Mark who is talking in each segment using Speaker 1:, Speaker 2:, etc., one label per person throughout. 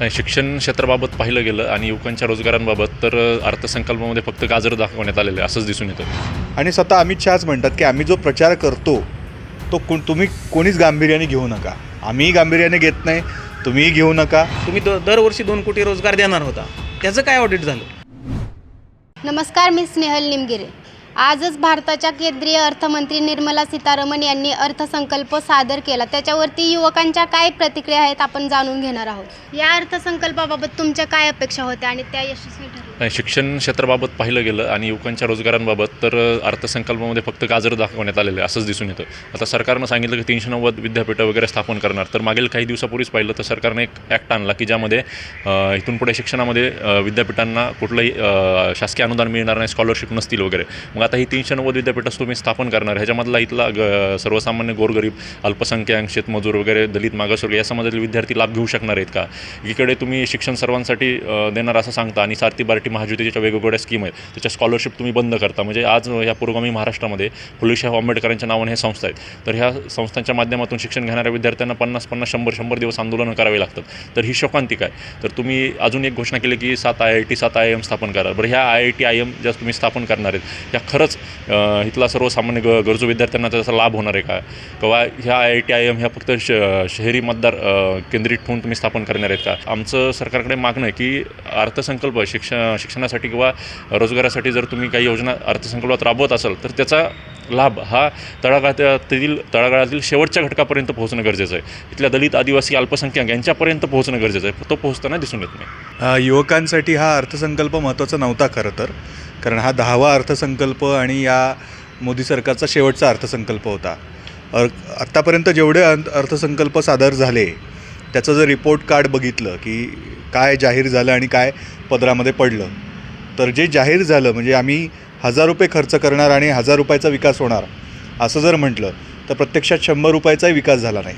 Speaker 1: नाही शिक्षण क्षेत्राबाबत पाहिलं गेलं आणि युवकांच्या रोजगारांबाबत तर अर्थसंकल्पामध्ये फक्त गाजर दाखवण्यात आलेलं आहे असंच दिसून येतं.
Speaker 2: आणि स्वतः अमित शहाच म्हणतात की आम्ही जो प्रचार करतो तो कोण तुम्ही कोणीच गांभीर्याने घेऊ नका. आम्हीही गांभीर्याने घेत नाही तुम्हीही घेऊ नका.
Speaker 3: तुम्ही द दरवर्षी दोन कोटी रोजगार देणार होता. त्याचं काय ऑडिट झालं?
Speaker 4: नमस्कार मी स्नेहल निमगिरे. आजच भारताच्या केंद्रीय अर्थमंत्री निर्मला सीतारामन यांनी अर्थसंकल्प सादर केला. त्याच्यावरती युवकांच्या काय प्रतिक्रिया आहेत आपण जाणून घेणार आहोत. या अर्थसंकल्पाबाबत तुमच्या काय अपेक्षा होत्या आणि त्या यशस्वी ठरल्या?
Speaker 1: नाही शिक्षण क्षेत्राबाबत पाहिलं गेलं आणि युवकांच्या रोजगारांबाबत तर अर्थसंकल्पामध्ये फक्त गाजर दाखवण्यात आलेलं आहे असंच दिसून येतं. आता सरकारनं सांगितलं की तीनशे नव्वद विद्यापीठं वगैरे स्थापन करणार. तर मागील काही दिवसापूर्वीच पाहिलं तर सरकारने एक ॲक्ट आणला की ज्यामध्ये इथून पुढे शिक्षणामध्ये विद्यापीठांना कुठलंही शासकीय अनुदान मिळणार नाही स्कॉलरशिप नसतील वगैरे. मग आता ही तीनशे नव्वद विद्यापीठं तुम्ही स्थापन करणार ह्याच्यामधला इथला ग सर्वसामान्य गोरगरीब अल्पसंख्याक शेतमजूर वगैरे दलित मागासवर्ग या समाजातील विद्यार्थी लाभ घेऊ शकणार आहेत का? इकडे तुम्ही शिक्षण सर्वांसाठी देणार असं सांगता आणि सारथी बार्टी महाज्योतीच्या वेगवेगळ्या स्कीम आहेत त्याच्या स्कॉलरशिप तुम्ही बंद करता. म्हणजे आज या पुरोगामी महाराष्ट्रामध्ये फुलेशाह आंबेडकरांच्या नावाने हे संस्था आहेत. तर ह्या संस्थांच्या माध्यमातून शिक्षण घेणाऱ्या विद्यार्थ्यांना पन्नास पन्नास शंभर शंभर दिवस आंदोलनं करावे लागतात. तर ही शोकांतिक आहे तर तुम्ही अजून एक घोषणा केली की सात आय आय टी सात आय एम स्थापन करा. बरं ह्या I I T I M ज्या तुम्ही स्थापन करणार आहेत ह्या खरंच इथला सर्वसामान्य ग गरजू विद्यार्थ्यांना त्याचा लाभ होणार आहे का? किंवा ह्या I I T I M ह्या फक्त श शहरी मतदार केंद्रित ठेवून तुम्ही स्थापन करणार आहेत का? आमचं सरकारकडे मागणं आहे की अर्थसंकल्प शिक्ष शिक्षणासाठी किंवा रोजगारासाठी जर तुम्ही काही योजना अर्थसंकल्पात राबवत असाल तर त्याचा लाभ हा तळागाळातील तळागाळातील शेवटच्या घटकापर्यंत पोहोचणं गरजेचं आहे. इथल्या दलित आदिवासी अल्पसंख्याक यांच्यापर्यंत पोहोचणं गरजेचं आहे. तो पोहोचताना दिसून येत नाही.
Speaker 2: युवकांसाठी हा अर्थसंकल्प महत्त्वाचा नव्हता खरं तर. कारण हा दहावा अर्थसंकल्प आणि या मोदी सरकारचा शेवटचा अर्थसंकल्प होता. अर आत्तापर्यंत जेवढे अर्थ अर्थसंकल्प सादर झाले त्याचं जर रिपोर्ट कार्ड बघितलं की काय जाहीर झालं आणि काय पदरामध्ये पडलं तर जे जाहीर झालं म्हणजे आम्ही हजार रुपये खर्च करणार आणि हजार रुपयाचा विकास होणार असं जर म्हटलं तर प्रत्यक्षात शंभर रुपयाचाही विकास झाला नाही.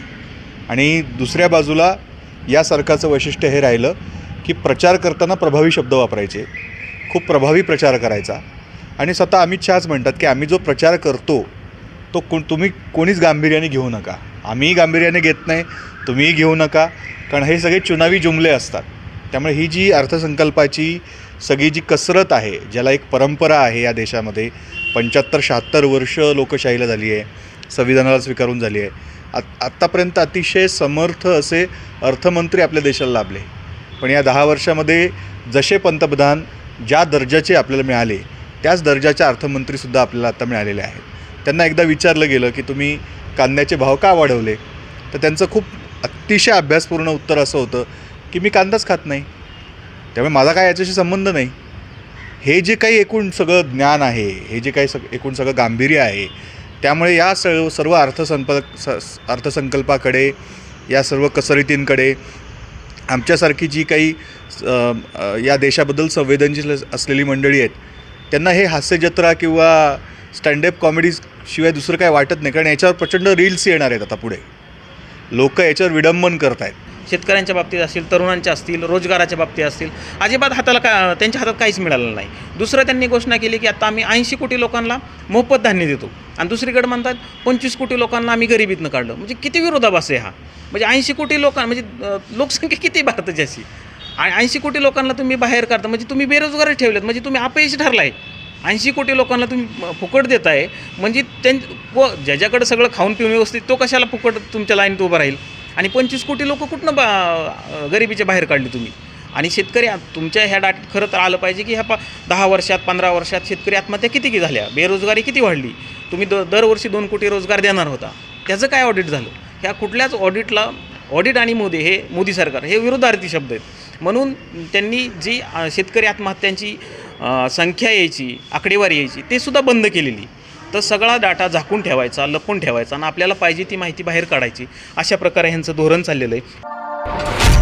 Speaker 2: आणि दुसऱ्या बाजूला या सरकारचं वैशिष्ट्य हे राहिलं की प्रचार करताना प्रभावी शब्द वापरायचे. खूप प्रभावी प्रचार करायचा. आणि स्वतः अमित शहाच म्हणतात की आम्ही जो प्रचार करतो तो कोण तुम्ही कोणीच गांभीर्याने घेऊ नका. आम्हीही गांभीर्याने घेत नाही तुम्हीही घेऊ नका. कारण हे सगळे चुनावी जुमले असतात. त्यामुळे ही जी अर्थसंकल्पाची सगळी जी कसरत आहे ज्याला एक परंपरा आहे या देशामध्ये पंच्याहत्तर शहात्तर वर्ष लोकशाहीला झाली आहे संविधानाला स्वीकारून झाली आहे. आत आत्तापर्यंत अतिशय समर्थ असे अर्थमंत्री आपल्या देशाला लाभले. पण या दहा वर्षामध्ये जसे पंतप्रधान ज्या दर्जाचे आपल्याला मिळाले त्याच दर्जाचे अर्थमंत्रीसुद्धा आपल्याला आता मिळालेले आहेत. त्यांना एकदा विचारलं गेलं की तुम्ही कांद्याचे भाव का वाढवले? तर त्यांचं खूप अतिशय अभ्यासपूर्ण उत्तर असं होतं की मी कांदाच खात नाही. त्यामुळे माझा काय याच्याशी संबंध नाही? हे जे काही एकूण सगळं ज्ञान आहे हे जे काही सग एकूण सगळं गांभीर्य आहे त्यामुळे या सर्व सर्व अर्थसंप स अर्थसंकल्पाकडे या सर्व कसरतींकडे आमच्यासारखी जी काही या देशाबद्दल संवेदनशील असलेली मंडळी आहेत त्यांना हे हास्यजत्रा किंवा स्टँडअप कॉमेडीज शिवाय दुसरं काय वाटत नाही कारण याच्यावर प्रचंड रील्स येणार आहेत आता पुढे. लोक याच्यावर विडंबन करत आहेत
Speaker 3: शेतकऱ्यांच्या बाबतीत असतील तरुणांच्या असतील रोजगाराच्या बाबतीत असतील अजिबात हाताला का त्यांच्या हातात काहीच मिळालं नाही. दुसरं त्यांनी घोषणा केली की आता आम्ही ऐंशी कोटी लोकांना मोफत धान्य देतो. आणि दुसरीकडे म्हणतात पंचवीस कोटी लोकांना आम्ही गरिबीतनं काढलं. म्हणजे किती विरोधाभास आहे हा? म्हणजे ऐंशी कोटी लोकां म्हणजे लोकसंख्या किती भारताची अशी? आणि ऐंशी कोटी लोकांना तुम्ही बाहेर काढता म्हणजे तुम्ही बेरोजगार ठेवलेत म्हणजे तुम्ही अपयशी ठरलाय. ऐंशी कोटी लोकांना तुम्ही फुकट देताय म्हणजे त्यां व ज्याच्याकडे सगळं खाऊन पिऊन व्यवस्थित तो कशाला फुकट तुमच्या लाईनीत उभा राहील? आणि पंचवीस कोटी लोक कुठनं बा गरिबीच्या बाहेर काढली तुम्ही? आणि शेतकरी आ- तुमच्या ह्या डाट खरं तर आलं पाहिजे की ह्या पा दहा वर्षात पंधरा वर्षात शेतकरी आत्महत्या किती की झाल्या? बेरोजगारी किती वाढली? तुम्ही द दरवर्षी दोन कोटी रोजगार देणार होता. त्याचं काय ऑडिट झालं? ह्या कुठल्याच ऑडिटला ऑडिट आणि मोदी हे मोदी सरकार हे विरोधार्थी शब्द आहेत. म्हणून त्यांनी जी शेतकरी आत्महत्यांची संख्या यायची आकडेवारी यायची ते सुद्धा बंद केलेली. तर सगळा डाटा झाकून ठेवायचा लपून ठेवायचा आणि आपल्याला पाहिजे ती माहिती बाहेर काढायची. अशा प्रकारे ह्यांचं धोरण चाललेलं आहे.